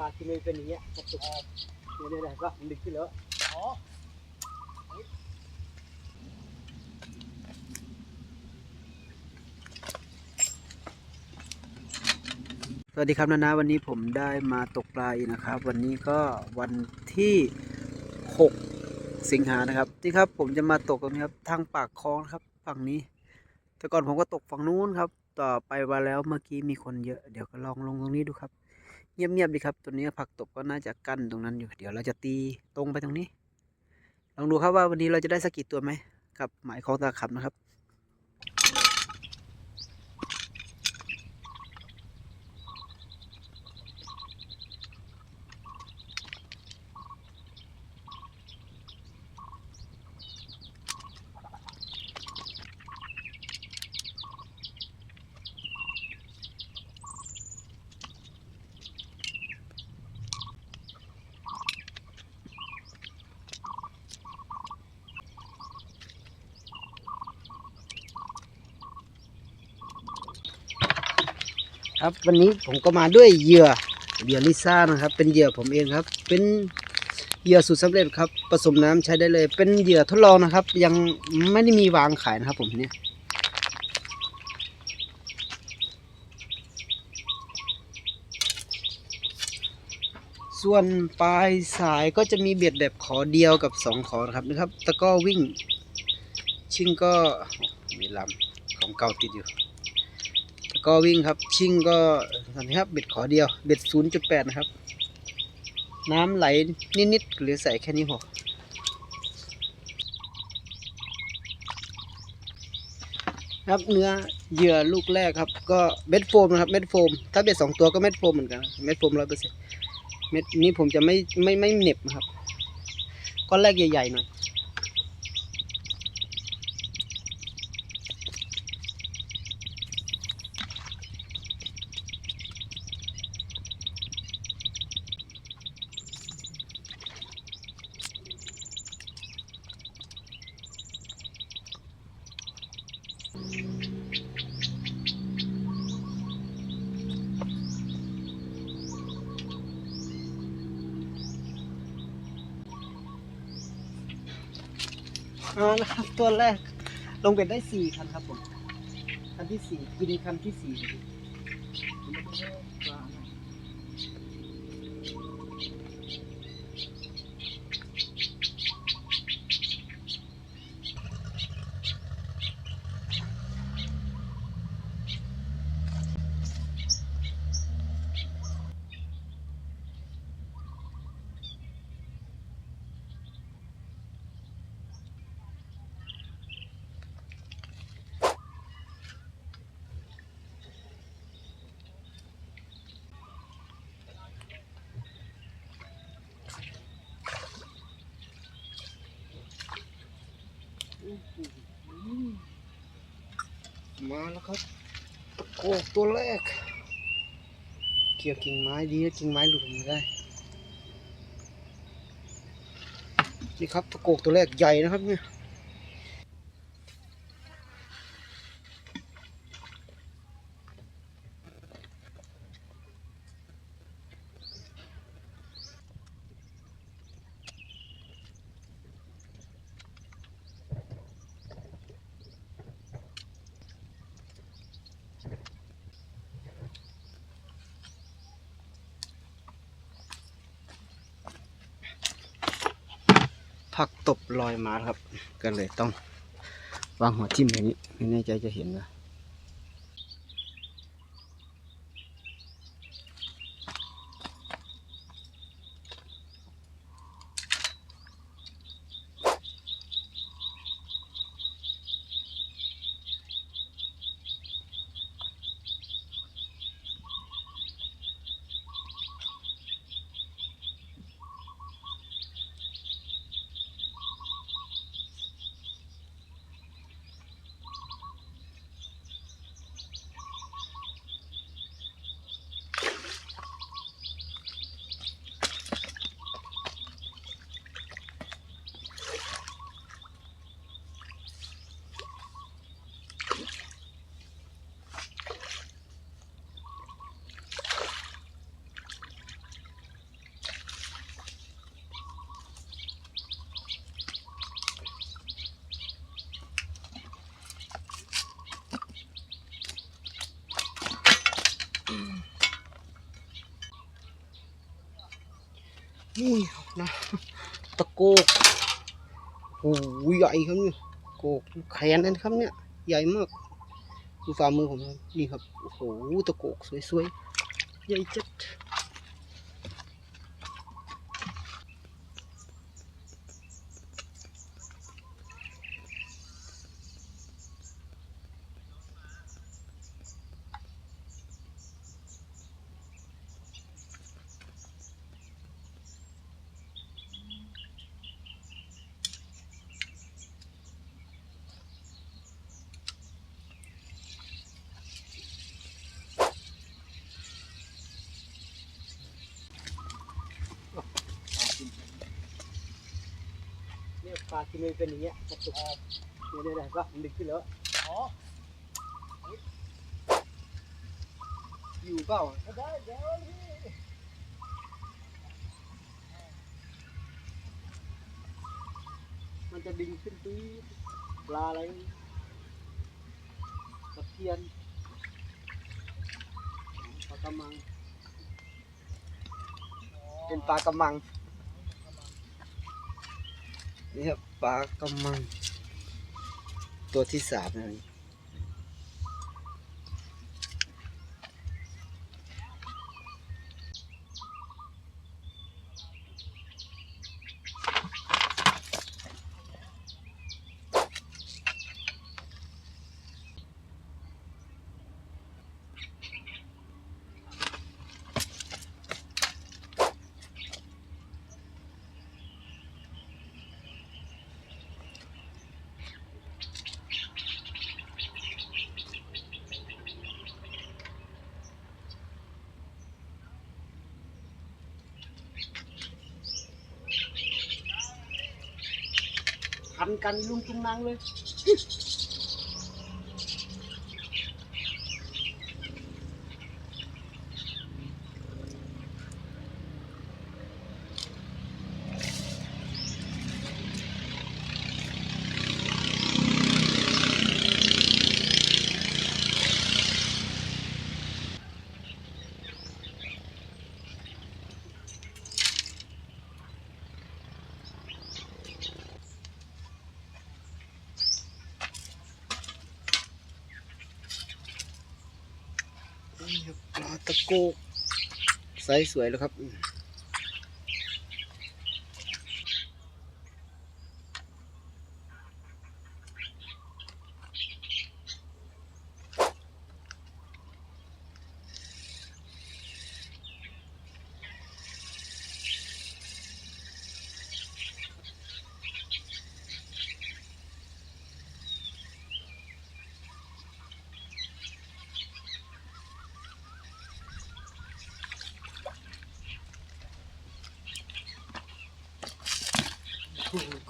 ปลาที่ไม่เป็นอย่างเงี้ยกระตุกเนี่ยเนี่ยเนี่ยก็มันดึกขึ้นแล้วอ๋อสวัสดีครับนานาวันนี้ผมได้มาตกปลาอีกนะครับ วันนี้ก็วันที่ 6 สิงหานะครับนี่ครับผมจะมาตกตรงนี้ครับทางปากคลองครับฝั่งนี้ แต่ก่อนผมก็ตกฝั่งนู้นครับ ต่อไปมาแล้วเมื่อกี้มีคนเยอะ เดี๋ยวก็ลองลงตรงนี้ดูครับ เงียบๆดีครับ ตัวนี้ผักตบก็น่าจะกั้นตรงนั้นอยู่ เดี๋ยวเราจะตีตรงไปตรงนี้ ลองดูครับว่าวันนี้เราจะได้สักกี่ตัวไหมกับหมายของตาขับนะครับ ครับวันนี้ผมก็มาด้วยเหยื่อเหยื่อลิซ่านะครับ เป็นเหยื่อผมเองครับ เป็นเหยื่อสูตรสำเร็จครับผสมน้ำใช้ได้เลย เป็นเหยื่อทดลองนะครับ ยังไม่ได้มีวางขายนะครับ ผมเนี่ยส่วนปลายสายก็จะมีเบ็ดแบบขอเดียวกับสองขอนะครับนะครับตะก้อวิ่ง ชิงก็มีลำของเก่าติดอยู่ ก็วิ่งครับ ชิ่งก็สันนี้ครับ เบ็ดขอเดียว เบ็ด 0.8 นะครับ น้ำไหลนิดๆหรือใส่แค่นี้พอครับเนื้อเหยื่อลูกแรกครับ ก็เม็ดโฟมนะครับเม็ดโฟม ถ้าเบ็ดสองตัวก็เม็ดโฟมเหมือนกันเม็ดโฟมร้อยเปอร์เซ็นต์เม็ดนี้ผมจะไม่ไม่ไม่เหน็บนะครับก้อนแรกใหญ่ๆหน่อย เอาละครับตัวแรก ลงเป็ดได้สี่คันครับผม คันที่สี่กินคันที่สี่ มาแล้วครับตะโกกตัวแรก เกี่ยวกิ่งไม้ดีกิ่งไม้หลุดมาได้ นี่ครับตะโกกตัวแรกใหญ่นะครับเนี่ย ผักตบลอยมาครับ ก็เลยต้องวางหัวทิ่มอย่างนี้ ไม่แน่ใจจะเห็นนะ นี่ครับนะตะโกกโอ้โหใหญ่ครับนี่โกกแขนนั่นครับเนี่ย ใหญ่มากดูฝ่ามือผมนี่ครับโอ้โหตะโกกสวยๆใหญ่จัด ปลาที่มันเป็นอย่างเงี้ยกระตุกเนี่ยเนี่ยก็มันดึงขึ้นแล้วอ๋ออยู่เปล่าได้เดี๋ยวมันจะดึงขึ้นปี๊ดปลาอะไรตะเพียนปลากระมัง เป็นปลากระมัง นี่ครับปลากระมัง ตัวที่สามนะนี่พัน กันลุงจุงนางเลย นี่ครับ ปลาตะโกกไซส์สวยแล้วครับ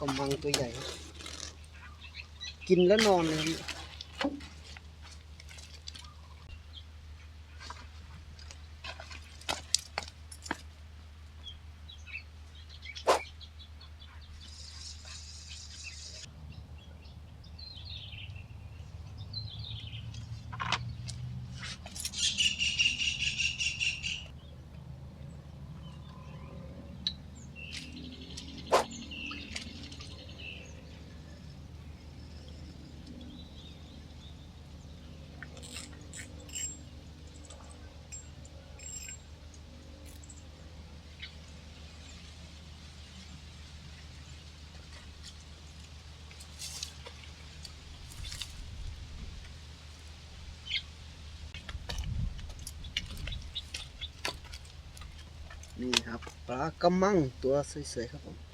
กำ มังตัวใหญ่ครับ กินแล้วนอนเลย นี่ครับปลากระมังตัวสวยๆครับผม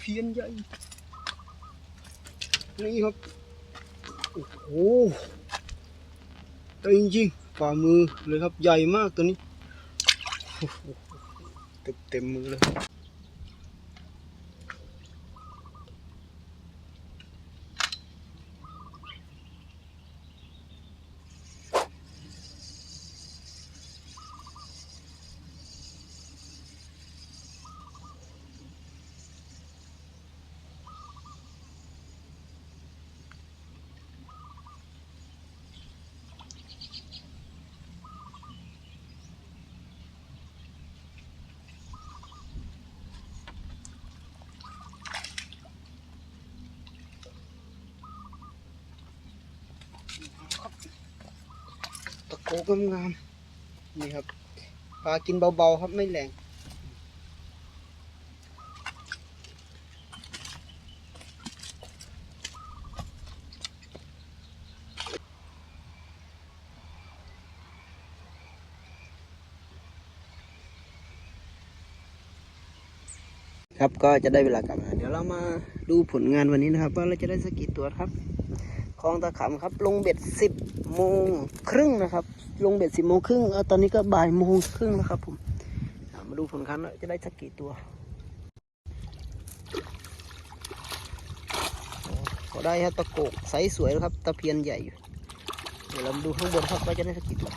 เพียนใหญ่ นี่ครับ โอ้โหตัวจริงๆฝ่ามือเลยครับ ใหญ่มากตัวนี้ เต็มเต็มมือเลย โกกงามนี่ครับปลากินเบาๆครับไม่แรงครับก็จะได้เวลากลับแล้วเดี๋ยวเรามาดูผลงานวันนี้นะครับ ว่าเราจะได้สักกี่ตัวครับคลองตะขำครับ ลงเบ็ดสิบโมงครึ่งนะครับ ลงเบ็ดสิบโมงครึ่งอตอนนี้ก็บ่ายโมงครึ่งแล้วครับผมมาดูผลคันว่าจะได้สักกี่ตัวโอ้พอได้ครับตะโกกไซส์สวยแล้วครับ ตะเพียนใหญ่อยู่ เดี๋ยวเรามาดูข้างบนครับว่าจะได้สักกี่ตัว